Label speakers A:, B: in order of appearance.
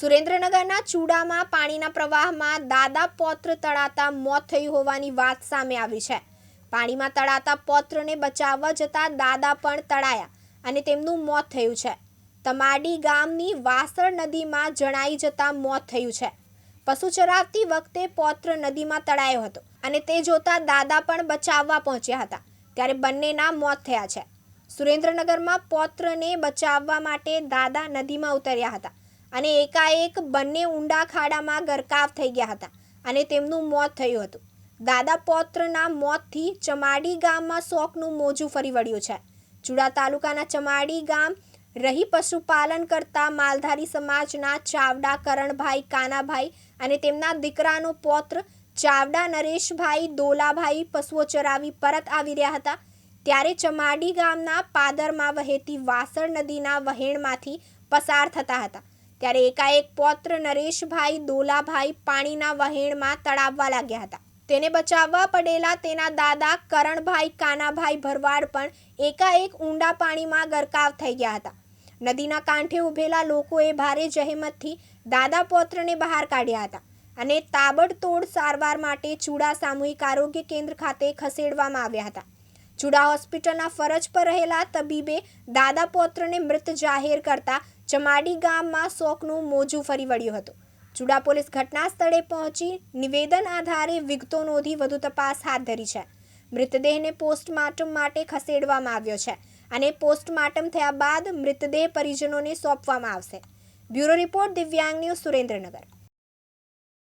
A: સુરેન્દ્રનગરના ચૂડામાં પાણીના પ્રવાહમાં દાદા પૌત્ર તળાતા મોત થયું હોવાની વાત સામે આવી છે. પાણીમાં તળાતા પૌત્રને બચાવવા જતા દાદા પણ તળાયા અને તેમનું મોત થયું છે. તમાડી ગામની વાસળ નદીમાં જણાઈ જતા મોત થયું છે. પશુ ચરાવતી વખતે પૌત્ર નદીમાં તળાયો હતો અને તે જોતા દાદા પણ બચાવવા પહોંચ્યા હતા ત્યારે બંનેના મોત થયા છે. સુરેન્દ્રનગરમાં પૌત્રને બચાવવા માટે દાદા નદીમાં ઉતર્યા હતા. અને એકાએક બંને ઊંડા ખાડામાં ગરકાવ થઈ ગયા હતા અને તેમનું મોત થયું હતું. દાદા પૌત્રના મોતથી ચમાડી ગામમાં શોકનું મોજું ફરી વળ્યું છે. ચુડા તાલુકાના ચમાડી ગામ રહી પશુપાલન કરતા માલધારી સમાજના ચાવડા કરણભાઈ, કાનાભાઈ અને તેમના દીકરાનો પૌત્ર ચાવડા નરેશભાઈ, દોલાભાઈ પશુઓ ચરાવી પરત આવી રહ્યા હતા. ત્યારે ચમાડી ગામના પાદરમાં વહેતી વાસણ નદીના વહેણમાંથી પસાર થતા હતા. ત્યારે એકાએક પૌત્ર નરેશભાઈ દોલાભાઈ પાણીના વહેણમાં તળાવવા લાગ્યા હતા. તેને બચાવવા પડેલા તેના દાદા કરણભાઈ કાનાભાઈ ભરવાડ પણ એકાએક ઊંડા પાણીમાં ગરકાવ થઈ ગયા હતા. નદીના કાંઠે ઊભેલા લોકોએ ભારે જહેમતથી દાદા પૌત્રને બહાર કાઢ્યા હતા અને તાબડતોડ સારવાર માટે ચૂડા સામૂહિક આરોગ્ય કેન્દ્ર ખાતે ખસેડવામાં આવ્યા હતા. ચુડા હોસ્પિટલના ફરજ પર રહેલા તબીબે દાદા પૌત્રને મૃત જાહેર કરતા ચમાડી ગામમાં શોકનું મોજું ફરી વળ્યું હતું. ચુડા પોલીસ ઘટના સ્થળે પહોંચી નિવેદન આધારે વિગતો નોંધી વધુ તપાસ હાથ ધરી છે. મૃતદેહને પોસ્ટમોર્ટમ માટે ખસેડવામાં આવ્યો છે અને પોસ્ટમોર્ટમ થયા બાદ મૃતદેહ પરિજનોને સોંપવામાં આવશે. Bureau report Divyang News Surendranagar.